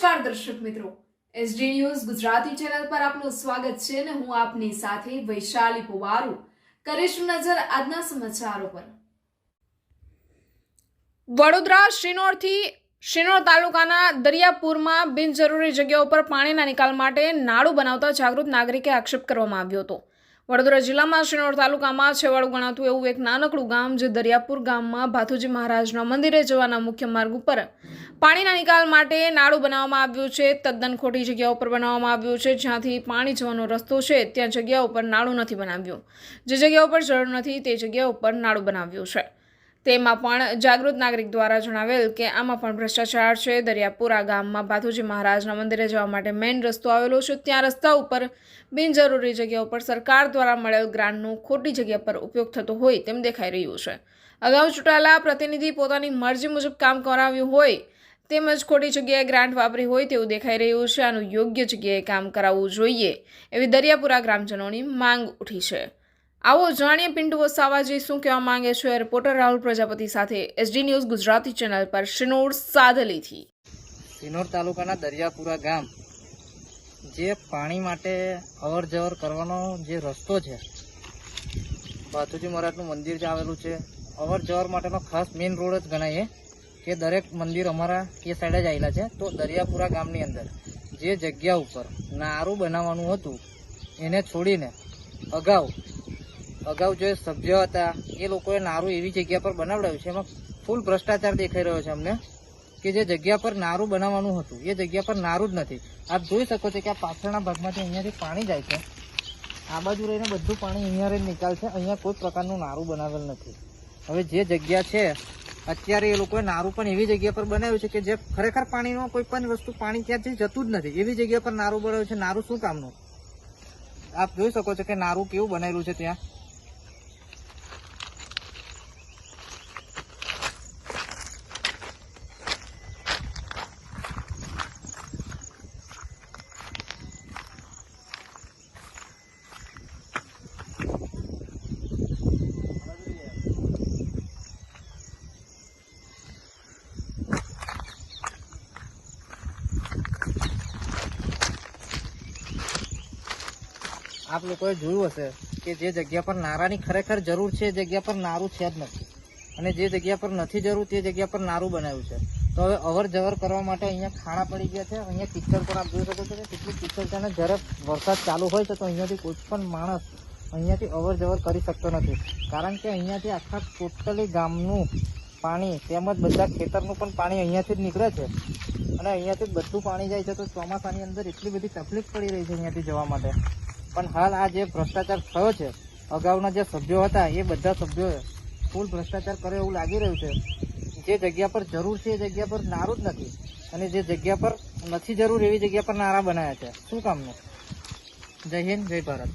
નમસ્કાર દર્શક મિત્રો. એસડી ન્યૂઝ ગુજરાતી ચેનલ પર આપનું સ્વાગત છે અને હું આપની સાથે વૈશાલી પુવારુ. કરીશું નજર આજના સમાચારો પર. વડોદરા શ્રીનોરથી શ્રીનોર તાલુકાના દરિયાપુરમાં બિનજરૂરી જગ્યાઓ પર પાણીના નિકાલ માટે નાળું બનાવતા જાગૃત નાગરિકે આક્ષેપ કરવામાં આવ્યો હતો. વડોદરા જિલ્લામાં શ્રીનોર તાલુકામાં છેવાડું ગણાતું એવું એક નાનકડું ગામ જે દરિયાપુર ગામમાં ભાથુજી મહારાજના મંદિરે જવાના મુખ્ય માર્ગ ઉપર પાણીના નિકાલ માટે નાળું બનાવવામાં આવ્યું છે, તદ્દન ખોટી જગ્યા ઉપર બનાવવામાં આવ્યું છે, જ્યાંથી પાણી જવાનો રસ્તો છે, ત્યાં જગ્યા ઉપર નાળું નથી બનાવ્યું. જે જગ્યા ઉપર જરૂર નથી, તે જગ્યા ઉપર નાળું બનાવ્યું છે. તેમાં પણ જાગૃત નાગરિક દ્વારા જણાવેલ કે આમાં પણ ભ્રષ્ટાચાર છે. દરિયાપુરા ગામમાં ભાથુજી મહારાજના મંદિરે જવા માટે મેઇન રસ્તો આવેલો છે. ત્યાં રસ્તા ઉપર બિનજરૂરી જગ્યા ઉપર સરકાર દ્વારા મળેલ ગ્રાન્ટનો ખોટી જગ્યા પર ઉપયોગ થતો હોય તેમ દેખાઈ રહ્યું છે. અગાઉ ચૂંટાયેલા પ્રતિનિધિ પોતાની મરજી મુજબ કામ કરાવ્યું હોય તેમજ ખોટી જગ્યાએ ગ્રાન્ટ વાપરી હોય તેવું દેખાઈ રહ્યું છે. આનું યોગ્ય જગ્યાએ કામ કરાવવું જોઈએ એવી દરિયાપુરા ગ્રામજનોની માંગ ઉઠી છે. આવો જાણીએ પિન્ટુ વસાવાજી શું કહેવા માંગે છે. રિપોર્ટર રાહુલ પ્રજાપતિ સાથે એસડી ન્યૂઝ ગુજરાતી ચેનલ પર શિનોર સાદલીથી સિનોર તાલુકાના દરિયાપુરા ગામ, જે પાણી માટે અવર જવર કરવાનો જે રસ્તો છે, બાથુજી મહારાજનું મંદિર જે આવેલું છે અવર જવર માટેનો ખાસ મેઇન રોડ જ ગણાય કે દરેક મંદિર અમારા એ સાઈડે જ આવેલા છે. તો દરિયાપુરા ગામની અંદર જે જગ્યા ઉપર નારું બનાવવાનું હતું, એને છોડીને અગાઉ અગાઉ જે સભ્ય હતા, એ લોકોએ નારું એવી જગ્યા પર બનાવડાવ્યું છે, એમાં ફૂલ ભ્રષ્ટાચાર દેખાઈ રહ્યો છે અમને, કે જે જગ્યા પર નારું બનાવવાનું હતું, એ જગ્યા પર નારું જ નથી. આપ જોઈ શકો છો કે આ પાછળના ભાગમાંથી અહીંયાથી પાણી જાય છે. આ બાજુ રહીને બધું પાણી અહીંયા રહીને નીકળશે, અહીંયા કોઈ પ્રકારનું નારું બનાવેલ નથી. હવે જે જગ્યા છે, અત્યારે એ લોકોએ નારું પણ એવી જગ્યા પર બનાવ્યું છે કે જે ખરેખર પાણીનો કોઈ પણ વસ્તુ પાણી ત્યાંથી જતું જ નથી. એવી જગ્યા પર નારું બનાવ્યું છે, નારું શું કામનું? આપ જોઈ શકો છો કે નારું કેવું બનાવેલું છે ત્યાં. આપ લોકોએ જોયું હશે કે જે જગ્યા પર નારાની ખરેખર જરૂર છે એ જગ્યા પર નારું છે જ નથી. અને જે જગ્યા પર નથી જરૂર તે જગ્યા પર નારું બનાવ્યું છે. તો હવે અવર જવર કરવા માટે અહીંયા ખાડા પડી ગયા છે. અહીંયા પિક્ચર પણ આપ જોઈ શકો છો કે કેટલી પિક્ચર છે અને જ્યારે વરસાદ ચાલુ હોય છે તો અહીંયાથી કોઈ પણ માણસ અહીંયાથી અવર જવર કરી શકતો નથી. કારણ કે અહીંયાથી આખા ટોટલી ગામનું પાણી તેમજ બધા ખેતરનું પણ પાણી અહીંયાથી જ નીકળે છે. અને અહીંયાથી બધું પાણી જાય છે તો ચોમાસાની અંદર એટલી બધી તકલીફ પડી રહી છે અહીંયાથી જવા માટે. પણ હાલ આ જે ભ્રષ્ટાચાર થયો છે, અગાઉના જે સભ્યો હતા, એ બધા સભ્યોએ ફૂલ ભ્રષ્ટાચાર કરે એવું લાગી રહ્યું છે. જે જગ્યા પર જરૂર છે, એ જગ્યા પર નારું જ નથી. અને જે જગ્યા પર નથી જરૂર, એવી જગ્યા પર નારા બનાવ્યા છે. શું કામનું? જય હિન્દ, જય ભારત.